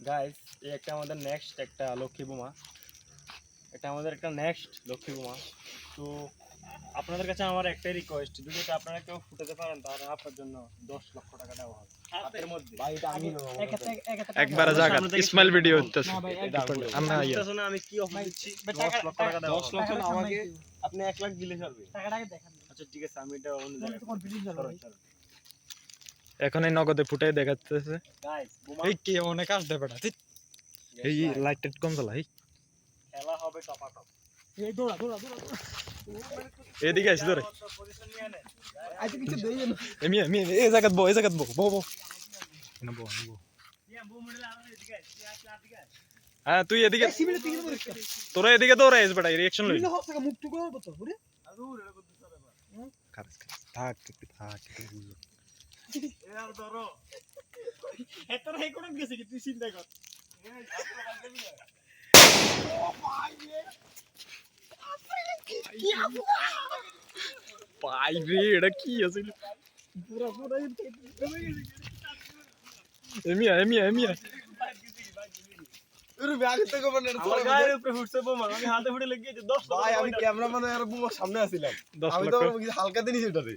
Guys এই একটা আমাদের নেক্সট একটা লক্ষ্মী বোমা। এটা আমাদের একটা নেক্সট লক্ষ্মী বোমা। তো আপনাদের কাছে আমার একটাই রিকোয়েস্ট যদি এটা আপনারা কেউ ফুটাতে পারেন তাহলে আপনার জন্য দশ লক্ষ টাকা দেওয়া হবে। হাতের মধ্যে। ভাই আমি জায়গা ইসমাইল ভিডিও করুন। না ভাই, এটা বলো। আমরা। বুঝতেছো না আমি কি অফার দিচ্ছি? দশ লক্ষ টাকা দেওয়া দশ লক্ষ আমাকে আপনি এক লাখ দিলে চলবে। টাকাটাকে দেখান। আচ্ছা ঠিক আছে আমি এটা অন্য জায়গায় এখন এই নগদে ফুটাই দেখাতেছে এই কে অনেক আসতে বেটা এই লাইট টাইট কম জ্বালা এই। খেলা হবে টপাটপ এই দৌড়া দৌড়া দৌড়া। এদিকে আসি ধরে। পজিশন নিয়ে নেন আইতে কিছু দেই না এমি এমি এই জায়গাত বো এই জায়গাত বো বো বো না বো বো বোম মেরে আর এদিকে আয়, তুই। হ্যাঁ এদিকে তোরা এদিকে দৌড়ে আইস বেটা রিঅ্যাকশন লই মুখ তো থাক ধরো। কোন গেছে কি তুই চিন্তা কর। পাই রে এটা কি আছে পুরা পুরা এমিয়া এমিয়া এমিয়া আমি আর সামনে আছিলাম দশ আমি তো লক্ষ হালকা দিনই সেটাতে